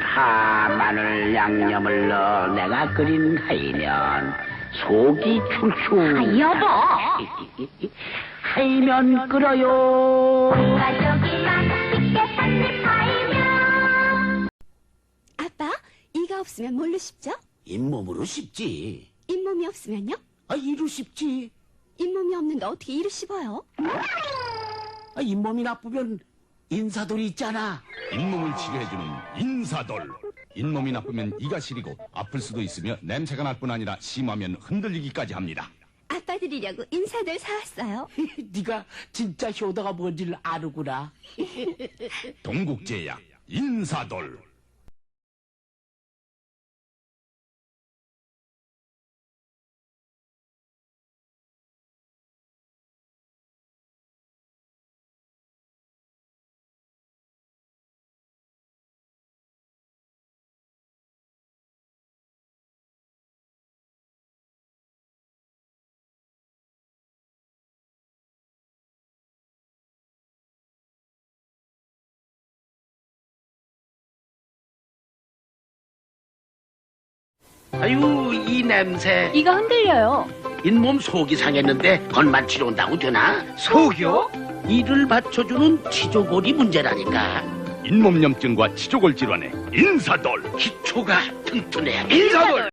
파, 마늘, 양념을 넣어 내가 끓인 하이면 속이 출출. 아, 여보. 하이면 끓어요. 아빠, 이가 없으면 뭘로 씹죠? 잇몸으로 씹지. 잇몸이 없으면요? 아, 이로 씹지. 잇몸이 없는데 어떻게 이를 씹어요? 아, 잇몸이 나쁘면 인사돌이 있잖아. 잇몸을 치료해주는 인사돌. 잇몸이 나쁘면 이가 시리고 아플 수도 있으며 냄새가 날 뿐 아니라 심하면 흔들리기까지 합니다. 아빠 드리려고 인사들 사왔어요. 네가 진짜 효도가 뭔지를 아는구나. 동국제약 인사돌. 아유, 이 냄새. 이가 흔들려요. 잇몸 속이 상했는데 건만 치료 온다고 되나? 속이요? 이를 받쳐주는 치조골이 문제라니까. 잇몸염증과 치조골 질환에 인사돌. 기초가 튼튼해야 인사돌.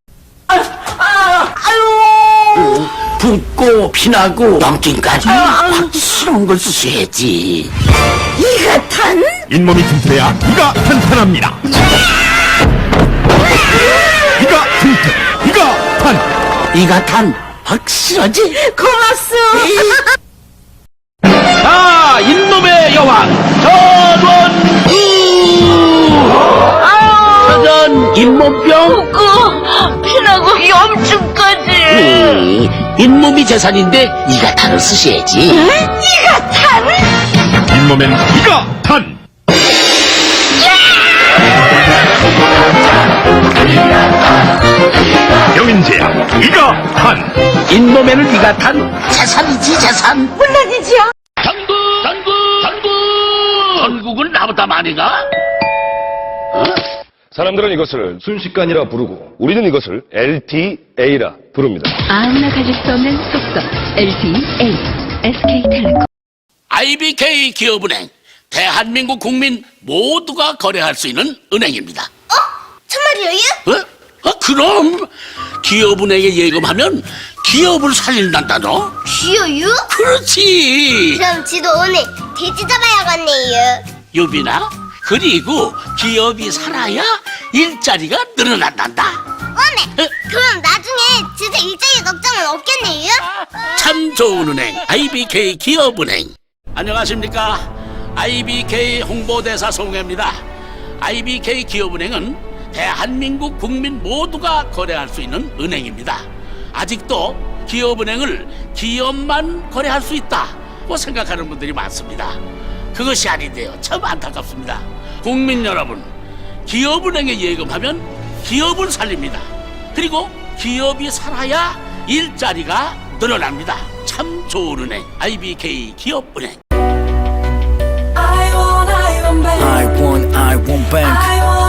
붓고 피나고 염증까지 확실한 걸 쓰셔야지. 잇몸이 튼튼해야 이가 탄탄합니다. 이가 튼튼. 이가 탄. 이가 탄 확실하지? 고맙소. 자, 잇몸의 여왕 전원후. 짜잔, 잇몸병. 그 피나고 염증까지. 음, 잇몸이 재산인데 이가 탄을 쓰셔야지. 이가 탄. 잇몸엔 이가 탄. 탄. 잇몸에는 이가 탄 재산이지 재산. 물론이지요. 전국 전국 전국 전국은 나보다 많이 가? 사람들은 이것을 순식간이라 부르고 우리는 이것을 LTA라 부릅니다. 아무나 가질 수 없는 속성 LTE, SK텔레콤 IBK 기업은행 대한민국 국민 모두가 거래할 수 있는 은행입니다. 어? 정말이에요? 어? 어, 그럼 기업은행에 예금하면 기업을 살린단다 너? 귀여요? 그렇지. 그럼 지도 오늘 돼지 잡아야겠네요. 유빈아 그리고 기업이 살아야 일자리가 늘어난단다. 어메, 에? 그럼 나중에 진짜 일자리 걱정은 없겠네요? 참 좋은 은행 IBK 기업은행 안녕하십니까 IBK 홍보대사 송혜입니다 IBK 기업은행은 대한민국 국민 모두가 거래할 수 있는 은행입니다 아직도 기업은행을 기업만 거래할 수 있다고 생각하는 분들이 많습니다 그것이 아닌데요 참 안타깝습니다 국민 여러분 기업은행에 예금하면 기업을 살립니다. 그리고 기업이 살아야 일자리가 늘어납니다. 참 좋은 은행 IBK 기업은행. I want, I want bank. I want, I want bank. I want, I want bank. I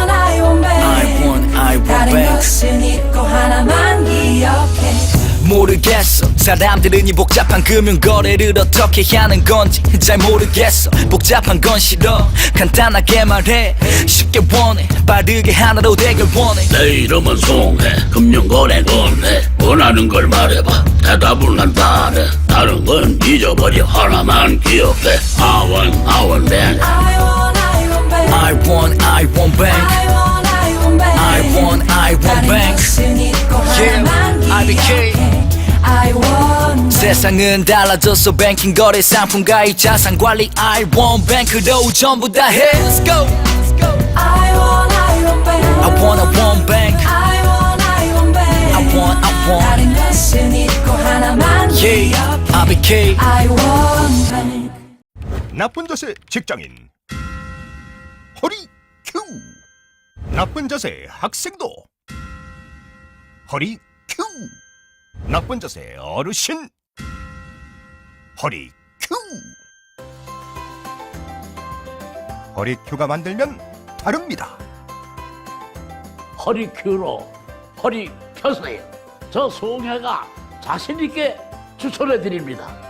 want, I want 다른. 것은 있고 하나만 기억해. 모르겠어. 사람들은 이 복잡한 금융 거래를 어떻게 하는 건지 잘 모르겠어. 복잡한 건 싫어. 간단하게 말해. 쉽게 원해. 빠르게 하나로 되길 원해. 내 이름은 송해 금융거래 건해 원하는 걸 말해봐 대답을 난 바래 다른 건 잊어버려 하나만 기억해 I want, I want bank. I want, I want bank. I want, I want bank. I want, I want 다른 bank. 것은 있고 하나만 Yeah, IBK. 기억해. I want. 세상은 달라졌어 뱅킹 거래 상품 가입 자산 관리 I want bank로 전부 다 해. Let's go. I want, I want bank. I want, I want bank. I want, I want bank. I want, I want. 다른 것은 있고 하나만 Yeah, 기억해. IBK. I want bank. 나쁜 자세 직장인 허리 큐 나쁜 자세 학생도 허리 큐 나쁜 자세 어르신 허리 큐 허리 큐가 만들면 다릅니다 허리 큐로 허리 쳤어요. 저 송해가 자신 있게 추천해 드립니다.